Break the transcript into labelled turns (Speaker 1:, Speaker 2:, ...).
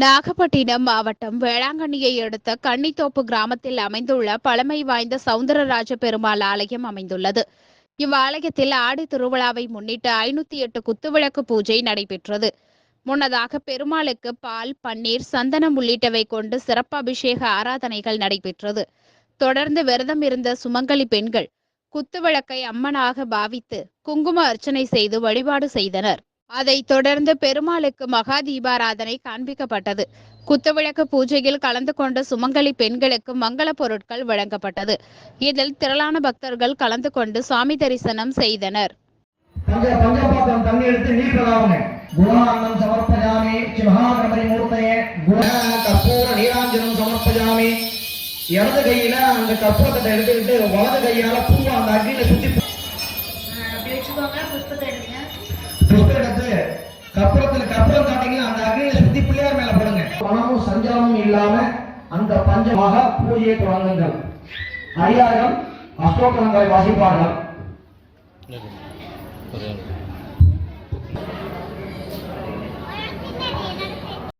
Speaker 1: நாகப்பட்டினம் மாவட்டம் வேளாங்கண்ணியை அடுத்த கன்னித்தோப்பு கிராமத்தில் அமைந்துள்ள பழமை வாய்ந்த சவுந்தரராஜ பெருமாள் ஆலயம் அமைந்துள்ளது. இவ்வாலயத்தில் ஆடி திருவிழாவை முன்னிட்டு ஐநூத்தி எட்டு குத்துவிளக்கு பூஜை நடைபெற்றது. முன்னதாக பெருமாளுக்கு பால் பன்னீர் சந்தனம் உள்ளிட்டவை கொண்டு சிறப்பு அபிஷேக ஆராதனைகள் நடைபெற்றது. தொடர்ந்து விரதம் இருந்த சுமங்கலி பெண்கள் குத்துவிளக்கை அம்மனாக பாவித்து குங்கும அர்ச்சனை செய்து வழிபாடு செய்தனர். அதைத் தொடர்ந்து பெருமாளுக்கு மகா தீபாராதனை காண்பிக்கப்பட்டது. குத்துவிளக்கு பூஜையில் கலந்து கொண்ட சுமங்கலி பெண்களுக்கு மங்கள பொருட்கள் வழங்கப்பட்டது. இதில் திரளான பக்தர்கள் கலந்து கொண்டு சுவாமி தரிசனம் செய்தனர்.
Speaker 2: இடது கையில அந்த கற்பூரத்தை எடுத்துக்கிட்டு வலது கையால பூவை அந்த அக்னியில சுத்தி
Speaker 3: புஷ்பத்தை எடுங்க.
Speaker 2: புஷ்பம் எடுத்து கற்பூரத்துல கற்பூரம் காட்டிங்க அந்த அக்னியில சுத்தி பிள்ளையார் மேல போடுங்க. பணமும் சஞ்சலமும் இல்லாம அந்த பஞ்சமாக பூஜையை தொடங்குங்கள். அரியாரம் அஷ்டோக்கரங்களை வாசிப்பார்கள்.